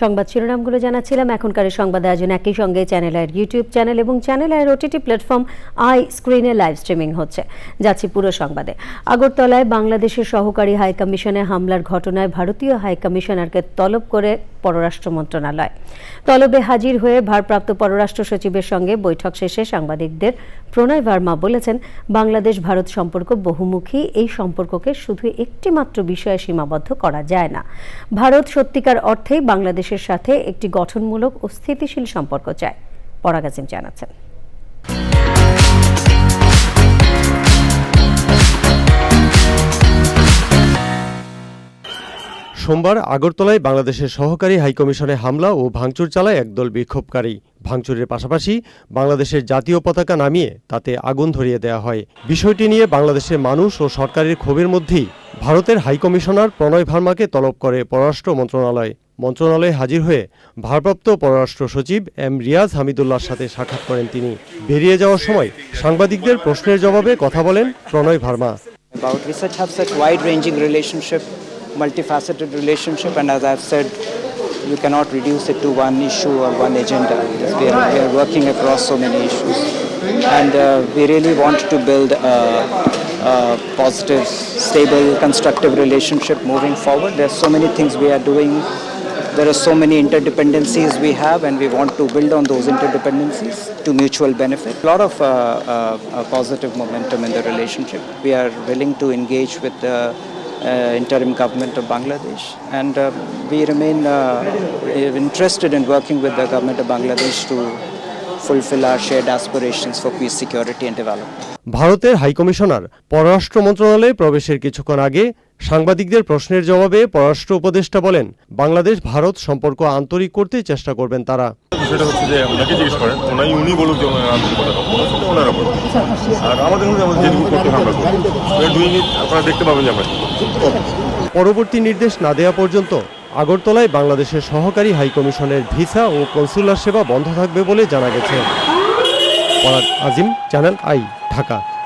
সংবাদ শিরোনামগুলো জানাচ্ছিলাম। এখনকার সংবাদ আয়োজন একই সঙ্গে চ্যানেল আয়ের ইউটিউব চ্যানেল এবং চ্যানেল আয়ের ওটিটি প্ল্যাটফর্ম আই স্ক্রিনে লাইভ স্ট্রিমিং হচ্ছে। যাচ্ছি পুরো সংবাদে। আগরতলায় বাংলাদেশের সহকারী হাই কমিশনে হামলার ঘটনায় ভারতীয় হাই কমিশনারকে তলব করে পররাষ্ট্র মন্ত্রণালয়। তলবে হাজির হয়ে ভারপ্রাপ্ত পররাষ্ট্র সচিবের সঙ্গে বৈঠক শেষে সাংবাদিকদের প্রণয় ভার্মা বলেছেন, বাংলাদেশ ভারত সম্পর্ক বহুমুখী, এই সম্পর্ককে শুধু একটি মাত্র বিষয়ে সীমাবদ্ধ করা যায় না। ভারত সত্যিকার অর্থেই বাংলাদেশের সাথে একটি গঠনমূলক ও স্থিতিশীল সম্পর্ক চায়। পরাগাজিম জানাচ্ছেন। সোমবার আগরতলায় বাংলাদেশের সহকারী হাইকমিশনে হামলা ও ভাঙচুর চালায় একদল বিক্ষোভকারী। ভাঙচুরের পাশাপাশি বাংলাদেশের জাতীয় পতাকা নামিয়ে তাতে আগুন ধরিয়ে দেওয়া হয়। বিষয়টি নিয়ে বাংলাদেশের মানুষ ও সরকারের ক্ষোভের মধ্যেই ভারতের হাইকমিশনার প্রণয় ভার্মাকে তলব করে পররাষ্ট্র মন্ত্রণালয়। মন্ত্রণালয়ে হাজির হয়ে ভারপ্রাপ্ত পররাষ্ট্র সচিব এম রিয়াজ হামিদুল্লাহর সাথে সাক্ষাৎ করেন তিনি। বেরিয়ে যাওয়ার সময় সাংবাদিকদের প্রশ্নের জবাবে কথা বলেন Pranay Verma. About. We such have such wide-ranging relationship, multifaceted relationship, and as I've said, you cannot reduce it to one issue or one agenda. We are, we are working across so many issues, and uh, we really want to build a, a positive, stable, constructive relationship moving forward. There are so many things we are doing. There are so many interdependencies we have, and we want to build on those interdependencies to mutual benefit. A lot of uh, uh, uh, positive momentum in the relationship. We are willing to engage with the interim government of Bangladesh, and uh, we remain uh, interested in working with the government of Bangladesh to fulfill our shared aspirations for peace, security, and development. ভারতের high commissioner পররাষ্ট্র মন্ত্রণালয়ে প্রবেশের কিছুক্ষণ আগে সাংবাদিকদের প্রশ্নের জবাবে পররাষ্ট্র উপদেষ্টা বলেন বাংলাদেশ ভারত সম্পর্ক আন্তরিক করতে চেষ্টা করবেন তারা। সেটা হচ্ছে যে ওনাকে জিজ্ঞেস করেন ওনাই উনি বলুক যে ওনার আন্তরিকতা কখন ওনার উপর আর আমাদের মধ্যে আমাদের যেটুকু করতে আমরা করি আপনারা দেখতে পাবেন যে আমরা পরবর্তী নির্দেশ না দেওয়া পর্যন্ত আগরতলায় বাংলাদেশের সহকারী হাইকমিশনের ভিসা ও কনসুলার সেবা বন্ধ থাকবে বলে জানা গেছে। Azim, channel i, Dhaka.